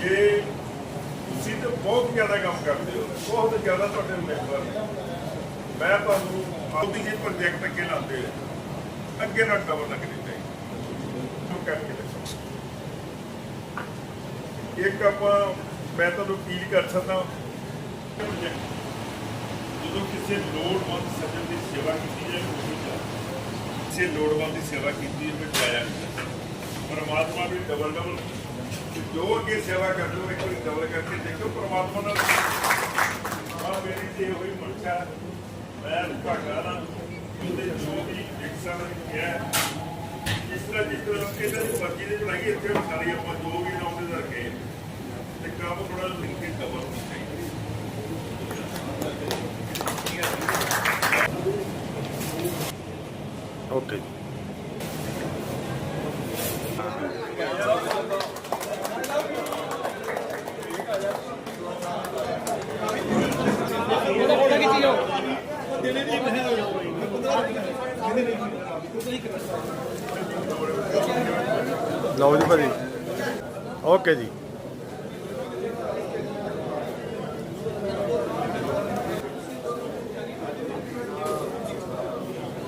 ਜੇ ਤੁਸੀਂ ਤਾਂ ਬਹੁਤ ਜ਼ਿਆਦਾ ਕੰਮ ਕਰਦੇ ਹੋ, ਬਹੁਤ ਜ਼ਿਆਦਾ ਤੁਹਾਡੇ ਮੈਂਬਰ ਮੈਂ ਤੁਹਾਨੂੰ ਆਉਦੀ ਜੀ ਪ੍ਰੋਜੈਕਟ ਅੱਗੇ ਲਾਉਂਦੇ ਹੋ ਅੱਗੇ ਨਾ ਡਬਲ ਲੱਗਣੀ ਚਾਹੀਦੀ ਉਹ ਕਰਕੇ ਦੇਖੋ ਇੱਕ ਆਪਾਂ, ਮੈਂ ਤੁਹਾਨੂੰ ਅਪੀਲ ਕਰ ਸਕਦਾ ਜਦੋਂ ਕਿਸੇ ਲੋੜਵੰਦ ਸੱਜਣ ਦੀ ਸੇਵਾ ਕੀਤੀ ਜਾਏ, ਉਹ ਨਹੀਂ ਕਿਸੇ ਲੋੜਵੰਦ ਦੀ ਸੇਵਾ ਕੀਤੀ ਹੋਵੇ ਜਾਇਆ ਪਰਮਾਤਮਾ ਵੀ ਡਬਲ ਡਬਲ ਤੇ ਜੋ ਅੱਗੇ ਸੇਵਾ ਕਰਦੇ ਹੋ ਇੱਕ ਵਾਰੀ ਡਬਲ ਕਰਕੇ ਦੇਖੋ ਪਰਮਾਤਮਾ ਨਾਲ ਆ ਮੇਰੀ ਤੇ ਹੋਈ ਮਨਸ਼ਾ ਮੈਂ ਭਾਗਾ ਨਾ ਉਹਦੇ ਜੋ ਵੀ ਇਕਸਾਂ ਹੈ, ਇਸ ਤਰ੍ਹਾਂ ਜਿਸ ਤਰ੍ਹਾਂ ਇਹਨਾਂ ਦੀ ਮਰਜ਼ੀ ਦੀ ਬਣਾਈ ਇੱਥੇ ਸਾਰੀ ਆਪਾਂ ਜੋ ਵੀ ਨਾਮ ਰੱਖੇ ਤੇ ਕੰਮ ਥੋੜਾ ਲਿੰਕ ਕੇ ਡਬਲ ਓਕੇ ਲਓ ਜੀ ਭਾਜੀ। ਓਕੇ ਜੀ।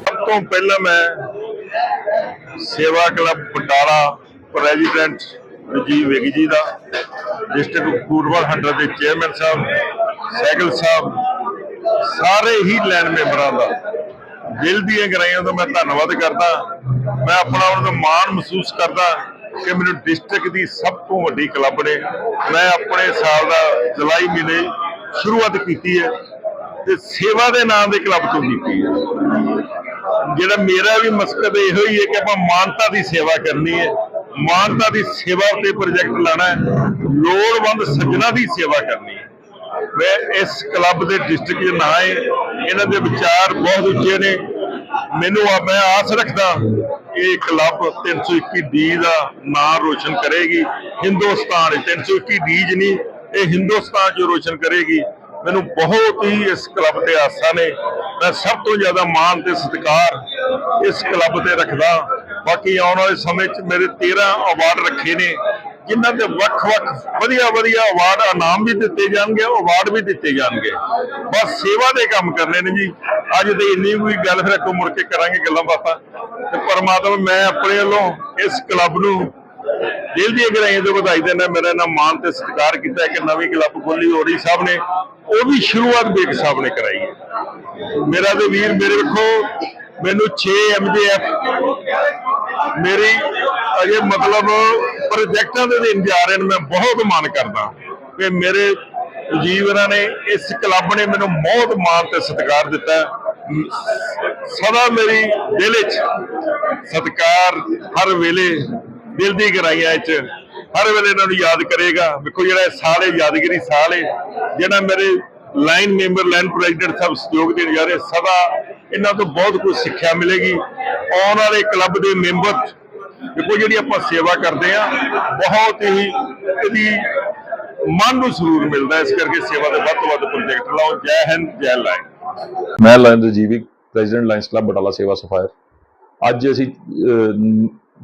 ਸਭ ਤੋਂ ਪਹਿਲਾਂ ਮੈਂ ਸੇਵਾ ਕਲੱਬ ਬਟਾਲਾ ਪ੍ਰੈਜ਼ੀਡੈਂਟ ਰਜੀਵ ਵੇਗੀ ਜੀ ਦਾ, ਡਿਸਟ੍ਰਿਕਟ ਪੂਰਬਲ ਹੰਡਰ ਦੇ ਚੇਅਰਮੈਨ ਸਾਹਿਬ ਸੈਕਲ ਸਾਹਿਬ, ਸਾਰੇ ਹੀ ਲੈਨ ਮੈਂਬਰਾਂ ਦਾ ਦਿਲ ਦੀਆਂ ਗਰਾਈਆਂ ਤੋਂ ਮੈਂ ਧੰਨਵਾਦ ਕਰਦਾ। ਮੈਂ ਆਪਣਾ ਉਹਨਾਂ ਦਾ ਮਾਣ ਮਹਿਸੂਸ ਕਰਦਾ ਕਿ ਮੈਨੂੰ ਡਿਸਟ੍ਰਿਕਟ ਦੀ ਸਭ ਤੋਂ ਵੱਡੀ ਕਲੱਬ ਨੇ। ਮੈਂ ਆਪਣੇ ਸਾਲ ਦਾ ਜੁਲਾਈ ਮਹੀਨੇ ਸ਼ੁਰੂਆਤ ਕੀਤੀ ਹੈ ਤੇ ਸੇਵਾ ਦੇ ਨਾਮ ਦੇ ਕਲੱਬ ਤੋਂ ਕੀਤੀ ਹੈ। ਜਿਹੜਾ ਮੇਰਾ ਵੀ ਮਕਸਦ ਇਹੋ ਹੀ ਹੈ ਕਿ ਆਪਾਂ ਮਾਨਤਾ ਦੀ ਸੇਵਾ ਕਰਨੀ ਹੈ। ਮਾਨਤਾ ਦੀ ਸੇਵਾ ਤੇ ਪ੍ਰੋਜੈਕਟ ਲਾਣਾ ਹੈ। ਲੋੜਵੰਦ ਸੱਜਣਾ ਦੀ ਸੇਵਾ ਕਰਨੀ ਹੈ। ਮੈਂ ਇਸ ਕਲੱਬ ਦੇ ਡਿਸਟ੍ਰਿਕਟ ਦੇ ਨਾਂ ਹੈ। ਇਹਨਾਂ ਦੇ ਵਿਚਾਰ ਬਹੁਤ ਉੱਚੇ ਨੇ। ਮੈਨੂੰ ਮੈਂ ਆਸ ਰੱਖਦਾ ਇਹ ਕਲੱਬ 321 ਡੀ ਦਾ ਨਾਂ ਰੋਸ਼ਨ ਕਰੇਗੀ। ਹਿੰਦੁਸਤਾਨ 321 ਡੀ ਜ ਨਹੀਂ, ਇਹ ਹਿੰਦੁਸਤਾਨ ਚ ਰੋਸ਼ਨ ਕਰੇਗੀ। ਮੈਨੂੰ ਬਹੁਤ ਹੀ ਇਸ ਕਲੱਬ ਤੇ ਆਸਾਂ ਨੇ। ਮੈਂ ਸਭ ਤੋਂ ਜ਼ਿਆਦਾ ਮਾਣ ਤੇ ਸਤਿਕਾਰ ਇਸ ਕਲੱਬ ਤੇ ਰੱਖਦਾ। ਬਾਕੀ ਆਉਣ ਵਾਲੇ ਸਮੇਂ 'ਚ ਮੇਰੇ 13 ਅਵਾਰਡ ਰੱਖੇ ਨੇ। ਜਿਨ੍ਹਾਂ ਤੇ ਵੱਖ-ਵੱਖ ਵਧੀਆ ਵਧੀਆ ਅਵਾਰਡ ਇਨਾਮ ਵੀ ਦਿੱਤੇ ਜਾਣਗੇ ਅਵਾਰਡ ਵੀ ਦਿੱਤੇ ਜਾਣਗੇ। ਬਸ ਸੇਵਾ ਦੇ ਕੰਮ ਕਰਨੇ ਨੇ ਜੀ। ਅੱਜ ਤੇ ਇੰਨੀ ਕੋਈ ਗੱਲ ਫਿਰ ਅੱਗੋਂ ਮੁੜ ਕੇ ਕਰਾਂਗੇ ਗੱਲਾਂ ਬਾਤਾਂ। ਤੇ ਪਰਮਾਤਮਾ, ਮੈਂ ਆਪਣੇ ਵੱਲੋਂ ਇਸ ਕਲੱਬ ਨੂੰ ਦਿਲ ਦੀ ਗਹਿਰਾਈਆਂ ਤੋਂ ਵਧਾਈ ਦਿੰਦਾ, ਮੇਰਾ ਨਾਮ ਮਾਨ ਤੇ ਸਤਿਕਾਰ ਕੀਤਾ ਕਿ ਨਵੀਂ ਕਲੱਬ ਖੋਲੀ ਹੋਰੀ ਸਾਹਿਬ ਨੇ, ਉਹ ਵੀ ਸ਼ੁਰੂਆਤ ਬੇਗ ਸਾਹਿਬ ਨੇ ਕਰਾਈ ਹੈ। ਮੇਰਾ ਤੇ ਵੀਰ, ਮੇਰੇ ਵੇਖੋ, ਮੈਨੂੰ 6 ਐਮਜੀਐਫ ਮੇਰੀ ਅਜੇ ਮਤਲਬ ਪ੍ਰੋਜੈਕਟਾਂ ਦੇ ਦੇਣ ਜਾ ਰਹੇ ਨੇ, ਮੈਂ ਬਹੁਤ ਮਾਣ ਕਰਦਾ ਕਿ ਮੇਰੇ ਜੀਵਨਾਂ ਨੇ, ਇਸ ਕਲੱਬ ਨੇ ਮੈਨੂੰ ਬਹੁਤ ਮਾਣ ਤੇ ਸਤਿਕਾਰ ਦਿੱਤਾ। ਸਦਾ ਮੇਰੀ ਦਿਲ ਵਿੱਚ ਸਤਿਕਾਰ ਹਰ ਵੇਲੇ ਦਿਲ ਦੀ ਗਹਿਰਾਈਆਂ ਵਿੱਚ, ਹਰ ਵੇਲੇ ਇਹਨਾਂ ਨੂੰ ਯਾਦ ਕਰੇਗਾ। ਵੇਖੋ ਜਿਹੜਾ ਇਹ ਸਾਲ ਹੈ, ਯਾਦਗਰੀ ਸਾਲ ਹੈ, ਜਿਹੜਾ ਮੇਰੇ ਲਾਈਨ ਮੈਂਬਰ ਲਾਈਨ ਪ੍ਰੈਜ਼ੀਡੈਂਟ ਸਾਹਿਬ ਸਹਿਯੋਗ ਦੇਣ ਜਾ ਰਹੇ, ਸਦਾ ਇਹਨਾਂ ਤੋਂ ਬਹੁਤ ਕੁਝ ਸਿੱਖਿਆ ਮਿਲੇਗੀ। ਆਉਣ ਵਾਲੇ ਕਲੱਬ ਦੇ ਮੈਂਬਰ ਦੇਖੋ ਜਿਹੜੀ ਆਪਾਂ ਸੇਵਾ ਕਰਦੇ ਆ ਬਹੁਤ ਹੀ ਇਹਦੀ ਮਨ ਨੂੰ ਸਰੂਰ ਮਿਲਦਾ ਇਸ ਕਰਕੇ ਸੇਵਾ ਦੇ ਵੱਧ ਤੋਂ ਵੱਧ ਪ੍ਰੋਜੈਕਟ ਲਾਓ। ਜੈ ਹਿੰਦ, ਜੈ ਲਾਈਨ ਮੈਂ lion Rajivi president lions club Batala Sewa sapphire. ਅੱਜ ਅਸੀਂ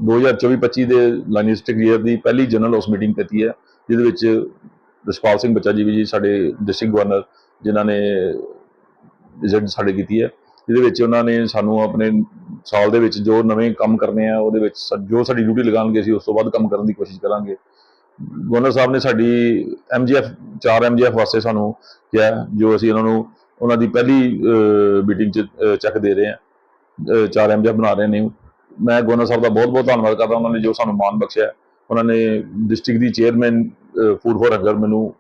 2024-25 ਦੇ ਲਾਈਨਿਸਟਿਕ ਈਅਰ ਦੀ ਪਹਿਲੀ ਜਨਰਲ ਹਾਊਸ ਮੀਟਿੰਗ ਕੀਤੀ ਹੈ, ਜਿਹਦੇ ਵਿੱਚ ਰਸਪਾਲ ਸਿੰਘ ਬੱਚਾ ਜੀ ਵੀ ਜੀ, ਸਾਡੇ ਡਿਸਟ੍ਰਿਕਟ ਗਵਰਨਰ ਜਿਨ੍ਹਾਂ ਨੇ ਵਿਜ਼ਿਟ ਸਾਡੇ ਕੀਤੀ ਹੈ। ਜਿਹਦੇ ਵਿੱਚ ਉਹਨਾਂ ਨੇ ਸਾਨੂੰ ਆਪਣੇ ਸਾਲ ਦੇ ਵਿੱਚ ਜੋ ਨਵੇਂ ਕੰਮ ਕਰਨੇ ਆ ਉਹਦੇ ਵਿੱਚ ਸ- ਜੋ ਸਾਡੀ ਡਿਊਟੀ ਲਗਾਉਣਗੇ ਅਸੀਂ ਉਸ ਤੋਂ ਵੱਧ ਕੰਮ ਕਰਨ ਦੀ ਕੋਸ਼ਿਸ਼ ਕਰਾਂਗੇ। ਗਵਰਨਰ ਸਾਹਿਬ ਨੇ ਸਾਡੀ ਐਮਜੀਐਫ 4 ਐਮਜੀਐਫ ਵਾਸਤੇ ਸਾਨੂੰ ਕਿਹਾ ਜੋ ਅਸੀਂ ਉਹਨਾਂ ਨੂੰ ਉਹਨਾਂ ਦੀ ਪਹਿਲੀ ਮੀਟਿੰਗ 'ਚ ਚੈੱਕ ਦੇ ਰਹੇ ਹਾਂ ਚਾਰ ਐਮਜੀਐਫ ਬਣਾ ਰਹੇ ਨੇ। ਮੈਂ ਗਵਰਨਰ ਸਾਹਿਬ ਦਾ ਬਹੁਤ ਬਹੁਤ ਧੰਨਵਾਦ ਕਰਦਾ ਉਹਨਾਂ ਨੇ ਜੋ ਸਾਨੂੰ ਮਾਣ ਬਖਸ਼ਿਆ ਉਹਨਾਂ ਨੇ ਡਿਸਟ੍ਰਿਕਟ ਦੀ ਚੇਅਰਮੈਨ ਫੂਡ ਫੋਰ ਹੰਗਰ ਮੈਨੂੰ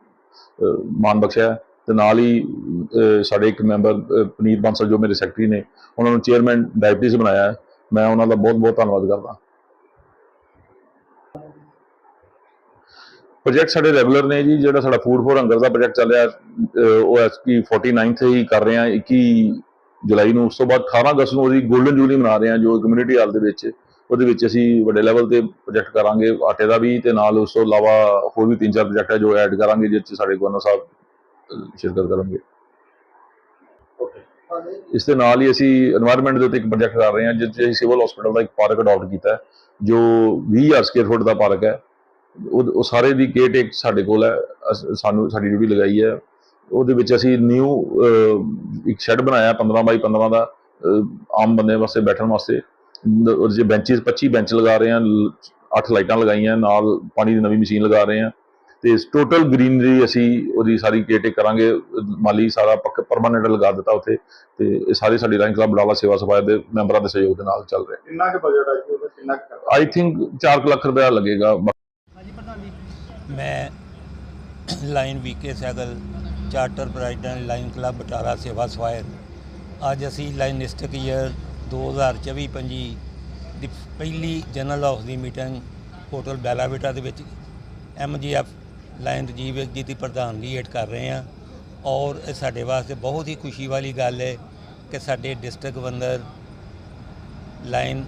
ਅਹ, ਮਾਣ ਬਖਸ਼ਿਆ। ਤੇ ਨਾਲ ਹੀ ਸਾਡੇ ਇੱਕ ਮੈਂਬਰ ਅਹ, ਪਨੀਤ ਬਾਂਸਲ ਜੋ ਮੇਰੇ ਸੈਕਟਰੀ ਨੇ ਉਹਨਾਂ ਨੂੰ ਚੇਅਰਮੈਨ ਡਾਇਬਟੀਜ਼ ਬਣਾਇਆ ਮੈਂ ਉਹਨਾਂ ਦਾ ਬਹੁਤ ਬਹੁਤ ਧੰਨਵਾਦ ਕਰਦਾ। ਪ੍ਰੋਜੈਕਟ ਸਾਡੇ ਰੈਗੂਲਰ ਨੇ ਜੀ ਜਿਹੜਾ ਸਾਡਾ ਫੂਡ ਫੋਰ ਹੰਗਰ ਦਾ ਪ੍ਰੋਜੈਕਟ ਚੱਲ ਰਿਹਾ ਅਹ, ਉਹ ਐਸਪੀ 49th ਹੀ ਕਰ ਰਹੇ ਹਾਂ 21 ਜੁਲਾਈ ਨੂੰ। ਉਸ ਤੋਂ ਬਾਅਦ 18 ਅਗਸਤ ਨੂੰ ਉਹਦੀ 골ਡਨ ਜੂਬਲੀ ਮਨਾ ਰਹੇ ਹਾਂ ਜੋ ਕਮਿਊਨਿਟੀ ਹਾਲ ਦੇ ਵਿੱਚ ਉਹਦੇ ਵਿੱਚ ਅਸੀਂ ਵੱਡੇ ਲੈਵਲ ਤੇ ਪ੍ਰੋਜੈਕਟ ਕਰਾਂਗੇ ਆਟੇ ਦਾ ਵੀ ਤੇ ਨਾਲ ਉਸ ਤੋਂ ਇਲਾਵਾ ਹੋਰ ਵੀ ਤਿੰਨ ਚਾਰ ਪ੍ਰੋਜੈਕਟ ਹੈ ਜੋ ਐਡ ਕਰਾਂਗੇ ਜਿਸ 'ਚ ਸਾਡੇ ਗਵਰਨਰ ਸਾਹਿਬ ਸ਼ਿਰਕਤ ਕਰਨਗੇ। ਇਸ ਦੇ ਨਾਲ ਹੀ ਅਸੀਂ এনवायरमेंट ਦੇ ਉੱਤੇ ਇੱਕ ਪ੍ਰੋਜੈਕਟ ਕਰ ਰਹੇ ਹਾਂ ਜਿਸ 'ਚ ਅਸੀਂ ਸਿਵਲ ਹਸਪੀਟਲ ਦਾ ਇੱਕ ਪਾਰਕ ਅਡਾਪਟ ਕੀਤਾ ਹੈ ਜੋ 20000 ਸਕੁਅਰ ਫੁੱਟ ਦਾ ਪਾਰਕ ਹੈ। ਉਹ ਸਾਰੇ ਦੀ ਗੇਟ ਇੱਕ ਸਾਡੇ ਕੋਲ ਹੈ ਸਾਨੂੰ ਸਾਡੀ ਡਿਊਟੀ ਲਗਾਈ ਹੈ। ਉਹਦੇ ਵਿੱਚ ਅਸੀਂ ਨਿਊ ਇੱਕ ਸ਼ੈੱਡ ਬਣਾਇਆ 15 ਬਾਈ 15 ਦਾ ਆਮ ਬੰਦੇ ਵਾਸਤੇ ਬੈਠਣ ਵਾਸਤੇ। ਜੇ ਬੈਂਚਿਸ 25 ਬੈਂਚ ਲਗਾ ਰਹੇ ਹਾਂ ਅੱਠ ਲਾਈਟਾਂ ਲਗਾਈਆਂ ਨਾਲ ਪਾਣੀ ਦੀ ਨਵੀਂ ਮਸ਼ੀਨ ਲਗਾ ਰਹੇ ਹਾਂ। ਤੇ ਟੋਟਲ ਗ੍ਰੀਨਰੀ ਅਸੀਂ ਉਹਦੀ ਸਾਰੀ ਟੇਕ ਕਰਾਂਗੇ। ਮਾਲੀ ਸਾਰਾ ਪੱਕ ਪਰਮਾਨੈਂਟ ਲਗਾ ਦਿੱਤਾ ਉੱਥੇ ਤੇ ਇਹ ਸਾਰੇ ਸਾਡੀ ਲਾਈਨ ਕਲੱਬ ਬਡਾਲਾ ਸੇਵਾ ਸਭਾ ਦੇ ਮੈਂਬਰਾਂ ਦੇ ਸਹਿਯੋਗ ਦੇ ਨਾਲ ਚੱਲ ਰਿਹਾ। ਕਿੰਨਾ ਕੁ ਬਜਟ ਆ ਜੀ ਉਹਦਾ? ਕਿੰਨਾ ਕੁ? ਆਈ ਥਿੰਕ 4 ਲੱਖ ਰੁਪਇਆ ਲੱਗੇਗਾ। ਮੈਂ lion V cycle charter president lion club Batala ਸੇਵਾ ਸਵਾਇਰ ਅੱਜ ਅਸੀਂ ਲਾਈਨਿਸਟਿਕ ਈਅਰ 2024-25 ਦੀ ਪਹਿਲੀ ਜਨਰਲ ਹਾਊਸ ਦੀ ਮੀਟਿੰਗ ਹੋਟਲ ਬੈਲਾਵੀਟਾ ਦੇ ਵਿੱਚ ਐਮਜੀਐਫ ਲਾਈਨ ਰਜੀਵ ਜੀ ਦੀ ਪ੍ਰਧਾਨਗੀ ਹੇਠ ਕਰ ਰਹੇ ਹਾਂ ਔਰ ਇਹ ਸਾਡੇ ਵਾਸਤੇ ਬਹੁਤ ਹੀ ਖੁਸ਼ੀ ਵਾਲੀ ਗੱਲ ਹੈ ਕਿ ਸਾਡੇ district governor lion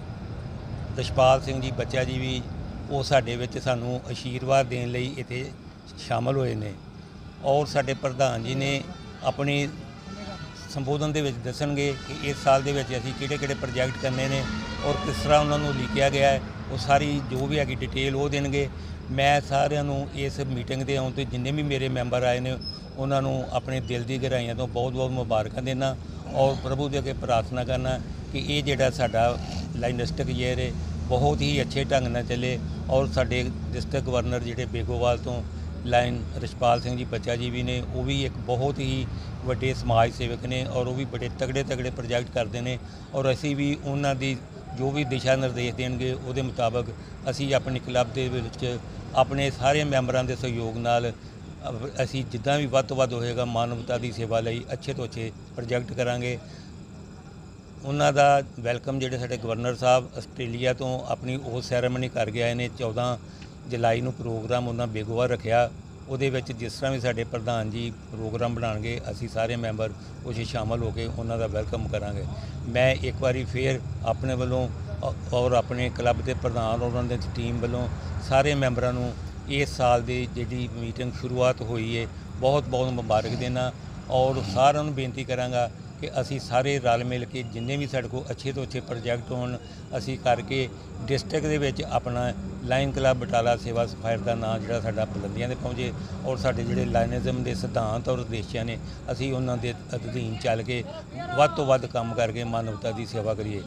Rachhpal Singh ji ਬੱਚਾ ਜੀ ਵੀ ਉਹ ਸਾਡੇ ਵਿੱਚ ਸਾਨੂੰ ਅਸ਼ੀਰਵਾਦ ਦੇਣ ਲਈ ਇੱਥੇ ਸ਼ਾਮਲ ਹੋਏ ਨੇ ਔਰ ਸਾਡੇ ਪ੍ਰਧਾਨ ਜੀ ਨੇ ਆਪਣੀ ਸੰਬੋਧਨ ਦੇ ਵਿੱਚ ਦੱਸਣਗੇ ਕਿ ਇਸ ਸਾਲ ਦੇ ਵਿੱਚ ਅਸੀਂ ਕਿਹੜੇ ਕਿਹੜੇ ਪ੍ਰੋਜੈਕਟ ਕਰਨੇ ਨੇ ਔਰ ਕਿਸ ਤਰ੍ਹਾਂ ਉਹਨਾਂ ਨੂੰ ਲਿਖਿਆ ਗਿਆ ਹੈ। ਉਹ ਸਾਰੀ ਜੋ ਵੀ ਹੈਗੀ ਡਿਟੇਲ ਉਹ ਦੇਣਗੇ। ਮੈਂ ਸਾਰਿਆਂ ਨੂੰ ਇਸ ਮੀਟਿੰਗ ਦੇ ਆਉਣ ਤੇ ਜਿੰਨੇ ਵੀ ਮੇਰੇ ਮੈਂਬਰ ਆਏ ਨੇ, ਉਹਨਾਂ ਨੂੰ ਆਪਣੇ ਦਿਲ ਦੀ ਗਹਿਰਾਈਆਂ ਤੋਂ ਬਹੁਤ-ਬਹੁਤ ਮੁਬਾਰਕਾਂ ਦੇਣਾ ਔਰ ਪ੍ਰਭੂ ਦੇ ਅੱਗੇ ਪ੍ਰਾਰਥਨਾ ਕਰਨਾ ਕਿ ਇਹ ਜਿਹੜਾ ਸਾਡਾ ਲਾਈਨਿਸਟਿਕ ਈਅਰ ਹੈ ਬਹੁਤ ਹੀ ਅੱਛੇ ਢੰਗ ਨਾਲ ਚੱਲੇ ਔਰ ਸਾਡੇ ਡਿਸਟ੍ਰਿਕਟ ਗਵਰਨਰ ਜਿਹੜੇ ਬੇਗੋਵਾਲ ਤੋਂ ਲਾਈਨ ਰਿਸ਼ਪਾਲ ਸਿੰਘ ਜੀ, ਬੱਚਾ ਜੀ ਵੀ ਨੇ, ਉਹ ਵੀ ਇੱਕ ਬਹੁਤ ਹੀ ਵੱਡੇ ਸਮਾਜ ਸੇਵਕ ਨੇ ਔਰ ਉਹ ਵੀ ਬੜੇ ਤਗੜੇ ਤਗੜੇ ਪ੍ਰੋਜੈਕਟ ਕਰਦੇ ਨੇ ਔਰ ਅਸੀਂ ਵੀ ਉਹਨਾਂ ਦੀ ਜੋ ਵੀ ਦਿਸ਼ਾ ਨਿਰਦੇਸ਼ ਦੇਣਗੇ ਉਹਦੇ ਮੁਤਾਬਕ ਅਸੀਂ ਆਪਣੀ ਕਲੱਬ ਦੇ ਵਿੱਚ ਆਪਣੇ ਸਾਰੇ ਮੈਂਬਰਾਂ ਦੇ ਸਹਿਯੋਗ ਨਾਲ ਅ- ਅਸੀਂ ਜਿੱਦਾਂ ਵੀ ਵੱਧ ਤੋਂ ਵੱਧ ਹੋਏਗਾ ਮਾਨਵਤਾ ਦੀ ਸੇਵਾ ਲਈ ਅੱਛੇ ਤੋਂ ਅੱਛੇ ਪ੍ਰੋਜੈਕਟ ਕਰਾਂਗੇ। ਉਹਨਾਂ ਦਾ ਵੈਲਕਮ ਜਿਹੜੇ ਸਾਡੇ ਗਵਰਨਰ ਸਾਹਿਬ ਆਸਟ੍ਰੇਲੀਆ ਤੋਂ ਆਪਣੀ ਉਹ ਸੈਰੇਮਨੀ ਕਰ ਕੇ ਆਏ ਨੇ। 14 ਜੁਲਾਈ ਨੂੰ ਪ੍ਰੋਗਰਾਮ ਉਹਨਾਂ ਬੇਗੋਆ ਰੱਖਿਆ। ਉਹਦੇ ਵਿੱਚ ਜਿਸ ਤਰ੍ਹਾਂ ਵੀ ਸਾਡੇ ਪ੍ਰਧਾਨ ਜੀ ਪ੍ਰੋਗਰਾਮ ਬਣਾਉਣਗੇ, ਅਸੀਂ ਸਾਰੇ ਮੈਂਬਰ ਉਸ 'ਚ ਸ਼ਾਮਲ ਹੋ ਕੇ ਉਹਨਾਂ ਦਾ ਵੈਲਕਮ ਕਰਾਂਗੇ। ਮੈਂ ਇੱਕ ਵਾਰੀ ਫੇਰ ਆਪਣੇ ਵੱਲੋਂ ਔਰ ਆਪਣੇ ਕਲੱਬ ਦੇ ਪ੍ਰਧਾਨ ਔਰ ਉਹਨਾਂ ਦੇ ਟੀਮ ਵੱਲੋਂ ਸਾਰੇ ਮੈਂਬਰਾਂ ਨੂੰ ਇਸ ਸਾਲ ਦੀ ਜਿਹੜੀ ਮੀਟਿੰਗ ਸ਼ੁਰੂਆਤ ਹੋਈ ਹੈ ਬਹੁਤ ਬਹੁਤ ਮੁਬਾਰਕ ਦੇਣਾ ਔਰ ਸਾਰਿਆਂ ਨੂੰ ਬੇਨਤੀ ਕਰਾਂਗਾ ਕਿ ਅਸੀਂ ਸਾਰੇ ਰਲ ਮਿਲ ਕੇ ਜਿੰਨੇ ਵੀ ਸਾਡੇ ਕੋਲ ਅੱਛੇ ਤੋਂ ਅੱਛੇ ਪ੍ਰੋਜੈਕਟ ਹੋਣ, ਅਸੀਂ ਕਰਕੇ ਡਿਸਟ੍ਰਿਕਟ ਦੇ ਵਿੱਚ ਆਪਣਾ ਲਾਈਨ ਕਲੱਬ ਬਟਾਲਾ ਸੇਵਾ ਸਫਾਇਰ ਦਾ ਨਾਂ ਜਿਹੜਾ ਸਾਡਾ ਬੁਲੰਦੀਆਂ ਤੇ ਪਹੁੰਚੇ ਔਰ ਸਾਡੇ ਜਿਹੜੇ ਲਾਈਨਿਜ਼ਮ ਦੇ ਸਿਧਾਂਤ ਔਰ ਉਦੇਸ਼ਾਂ ਨੇ, ਅਸੀਂ ਉਹਨਾਂ ਦੇ ਅਧੀਨ ਚੱਲ ਕੇ ਵੱਧ ਤੋਂ ਵੱਧ ਕੰਮ ਕਰਕੇ ਮਾਨਵਤਾ ਦੀ ਸੇਵਾ ਕਰੀਏ।